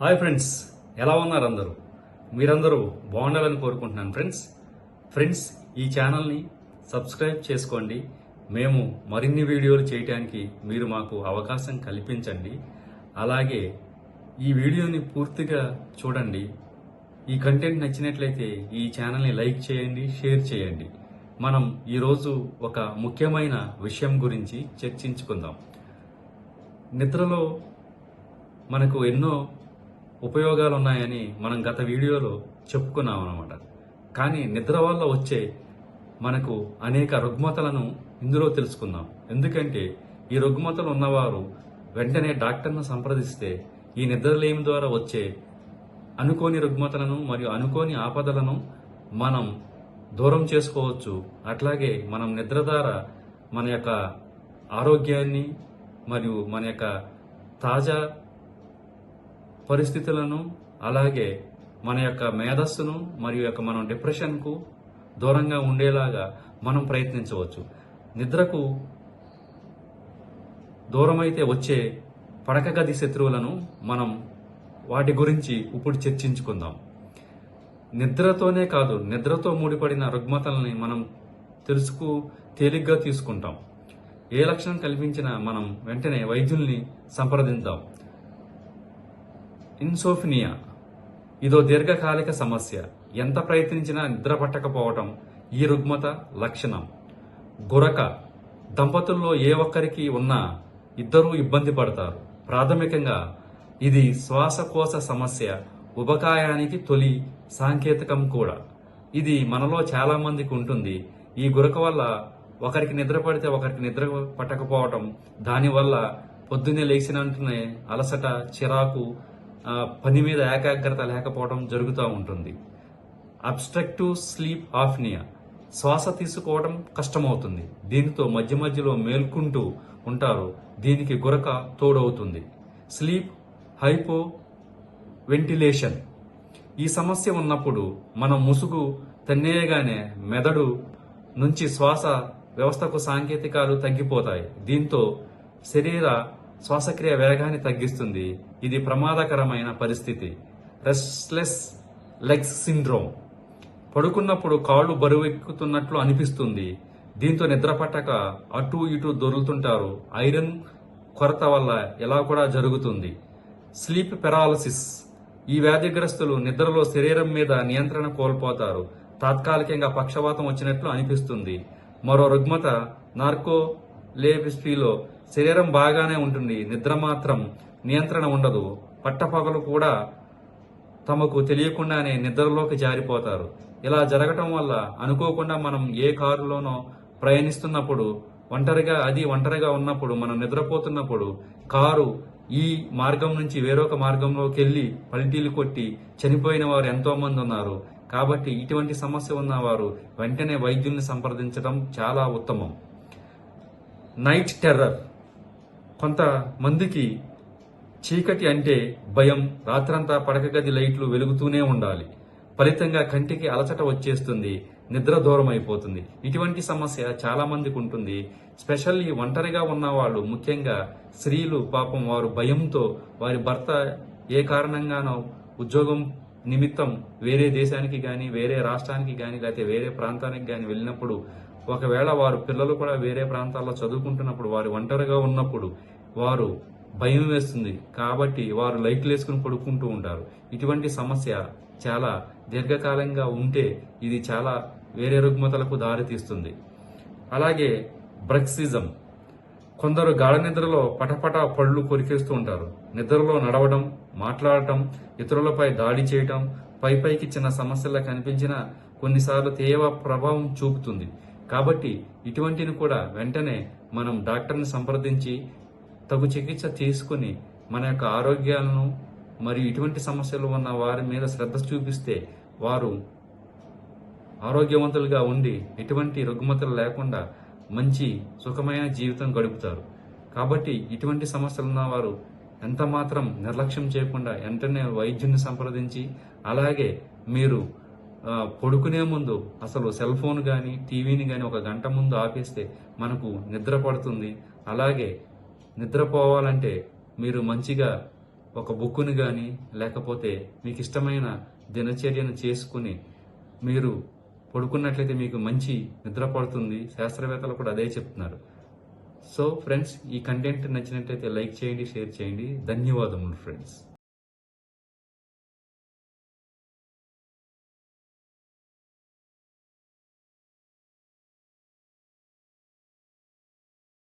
Hi friends ఎలా ఉన్నారు అందరూ? మీరందరూ బాగుండాలని కోరుకుంటున్నాను ఫ్రెండ్స్. ఫ్రెండ్స్ ఈ ఛానల్ని సబ్స్క్రైబ్ చేసుకోండి. మేము మరిన్ని వీడియోలు చేయడానికి మీరు మాకు అవకాశం కల్పించండి. అలాగే ఈ వీడియోని పూర్తిగా చూడండి. ఈ కంటెంట్ నచ్చినట్లయితే ఈ ఛానల్ని లైక్ చేయండి షేర్ చేయండి. మనం ఈరోజు ఒక ముఖ్యమైన విషయం గురించి చర్చించుకుందాం. నిద్రలో మనకు ఎన్నో ఉపయోగాలు ఉన్నాయని మనం గత వీడియోలో చెప్పుకున్నాం అనమాట కానీ నిద్ర వల్ల వచ్చే మనకు అనేక రుగ్మతలను ఇందులో తెలుసుకుందాం. ఎందుకంటే ఈ రుగ్మతలు ఉన్నవారు వెంటనే డాక్టర్ను సంప్రదిస్తే ఈ నిద్రలేమి ద్వారా వచ్చే అనుకోని రుగ్మతలను మరియు అనుకోని ఆపదలను మనం దూరం చేసుకోవచ్చు. అట్లాగే మనం నిద్ర ద్వారా మన యొక్క ఆరోగ్యాన్ని మరియు మన యొక్క తాజా పరిస్థితులను అలాగే మన యొక్క మేధస్సును మరియు యొక్క మనం డిప్రెషన్కు దూరంగా ఉండేలాగా మనం ప్రయత్నించవచ్చు. నిద్రకు దూరమైతే వచ్చే పడక గది శత్రువులను మనం వాటి గురించి ఇప్పుడు చర్చించుకుందాం. నిద్రతోనే కాదు నిద్రతో ముడిపడిన రుగ్మతల్ని మనం తెలుసుకు తేలిగ్గా తీసుకుంటాం. ఏ లక్షణం కల్పించినా మనం వెంటనే వైద్యుల్ని సంప్రదిద్దాం. ఇన్సోఫినియా. ఇదో దీర్ఘకాలిక సమస్య. ఎంత ప్రయత్నించినా నిద్ర పట్టకపోవటం ఈ రుగ్మత లక్షణం. గురక. దంపతుల్లో ఏ ఒక్కరికి ఉన్నా ఇద్దరూ ఇబ్బంది పడతారు. ప్రాథమికంగా ఇది శ్వాసకోశ సమస్య. ఉబకాయానికి తొలి సాంకేతికం కూడా. ఇది మనలో చాలామందికి ఉంటుంది. ఈ గురక వల్ల ఒకరికి నిద్ర పడితే ఒకరికి నిద్ర పట్టకపోవటం దానివల్ల పొద్దున్నే లేచిన వెంటనే అలసట చిరాకు పని మీద ఏకాగ్రత లేకపోవడం జరుగుతూ ఉంటుంది. అబ్స్ట్రక్టివ్ స్లీప్ ఆఫ్నియా శ్వాస తీసుకోవడం కష్టమవుతుంది. దీనితో మధ్య మధ్యలో మేల్కుంటూ ఉంటారు. దీనికి గురక తోడవుతుంది. Sleep hypoventilation. ఈ సమస్య ఉన్నప్పుడు మనం ముసుగు తన్నేయగానే మెదడు నుంచి శ్వాస వ్యవస్థకు సాంకేతికాలు తగ్గిపోతాయి. దీంతో శరీర శ్వాసక్రియ వేగాన్ని తగ్గిస్తుంది. ఇది ప్రమాదకరమైన పరిస్థితి. Restless legs syndrome. పడుకున్నప్పుడు కాళ్ళు బరువెక్కుతున్నట్లు అనిపిస్తుంది. దీంతో నిద్ర పట్టక అటు ఇటు దొరులుతుంటారు. ఐరన్ కొరత వల్ల ఎలా కూడా జరుగుతుంది. Sleep paralysis. ఈ వ్యాధిగ్రస్తులు నిద్రలో శరీరం మీద నియంత్రణ కోల్పోతారు. తాత్కాలికంగా పక్షవాతం వచ్చినట్లు అనిపిస్తుంది. మరో రుగ్మత నార్కో లేపిస్పీలో శరీరం బాగానే ఉంటుంది. నిద్ర మాత్రం నియంత్రణ ఉండదు. పట్టపగలు కూడా తమకు తెలియకుండానే నిద్రలోకి జారిపోతారు. ఇలా జరగటం వల్ల అనుకోకుండా మనం ఏ కారులోనో ప్రయాణిస్తున్నప్పుడు ఒంటరిగా అది ఒంటరిగా ఉన్నప్పుడు మనం నిద్రపోతున్నప్పుడు కారు ఈ మార్గం నుంచి వేరొక మార్గంలోకి వెళ్ళి పల్టీలు కొట్టి చనిపోయిన వారు ఎంతో మంది ఉన్నారు. కాబట్టి ఇటువంటి సమస్య ఉన్నవారు వెంటనే వైద్యుల్ని సంప్రదించడం చాలా ఉత్తమం. నైట్ టెర్రర్ కొంతమందికి చీకటి అంటే భయం రాత్రంతా పడక గది లైట్లు వెలుగుతూనే ఉండాలి. ఫలితంగా కంటికి అలసట వచ్చేస్తుంది. నిద్ర దూరం అయిపోతుంది ఇటువంటి సమస్య చాలా మందికి ఉంటుంది. స్పెషల్లీ ఒంటరిగా ఉన్న వాళ్ళు ముఖ్యంగా స్త్రీలు పాపం వారు భయంతో వారి భర్త ఏ కారణంగానో ఉద్యోగం నిమిత్తం వేరే దేశానికి కానీ వేరే రాష్ట్రానికి కానీ లేకపోతే వేరే ప్రాంతానికి కానీ వెళ్ళినప్పుడు ఒకవేళ వారు పిల్లలు కూడా వేరే ప్రాంతాల్లో చదువుకుంటున్నప్పుడు వారు ఒంటరిగా ఉన్నప్పుడు వారు భయం వేస్తుంది. కాబట్టి వారు లైట్లు వేసుకుని పడుకుంటూ ఉంటారు. ఇటువంటి సమస్య చాలా దీర్ఘకాలంగా ఉంటే ఇది చాలా వేరే రుగ్మతలకు దారితీస్తుంది అలాగే బ్రక్సిజం. కొందరు గాఢ నిద్రలో పటపట పళ్ళు కొరికేస్తూ ఉంటారు. నిద్రలో నడవడం మాట్లాడటం ఇతరులపై దాడి చేయటం పై పైకి చిన్న సమస్యలా కనిపించినా కొన్నిసార్లు తీవ్ర ప్రభావం చూపుతుంది. కాబట్టి ఇటువంటిని కూడా వెంటనే మనం డాక్టర్ని సంప్రదించి తగు చికిత్స తీసుకుని మన యొక్క ఆరోగ్యాలను మరియు ఇటువంటి సమస్యలు ఉన్న వారి మీద శ్రద్ధ చూపిస్తే వారు ఆరోగ్యవంతులుగా ఉండి ఎటువంటి రుగ్మతలు లేకుండా మంచి సుఖమైన జీవితం గడుపుతారు. కాబట్టి ఇటువంటి సమస్యలు ఉన్న వారు ఎంత మాత్రం నిర్లక్ష్యం చేయకుండా వెంటనే వైద్యుని సంప్రదించి అలాగే మీరు పడుకునే ముందు అసలు సెల్ ఫోన్ కానీ టీవీని కానీ ఒక గంట ముందు ఆపేస్తే మనకు నిద్ర పడుతుంది. అలాగే నిద్రపోవాలంటే మీరు మంచిగా ఒక బుక్కుని కానీ లేకపోతే మీకు ఇష్టమైన దినచర్యను చేసుకుని మీరు పడుకున్నట్లయితే మీకు మంచి నిద్ర పడుతుంది. శాస్త్రవేత్తలు కూడా అదే చెప్తున్నారు. సో ఫ్రెండ్స్ ఈ కంటెంట్ నచ్చినట్లయితే లైక్ చేయండి షేర్ చేయండి. ధన్యవాదములు ఫ్రెండ్స్.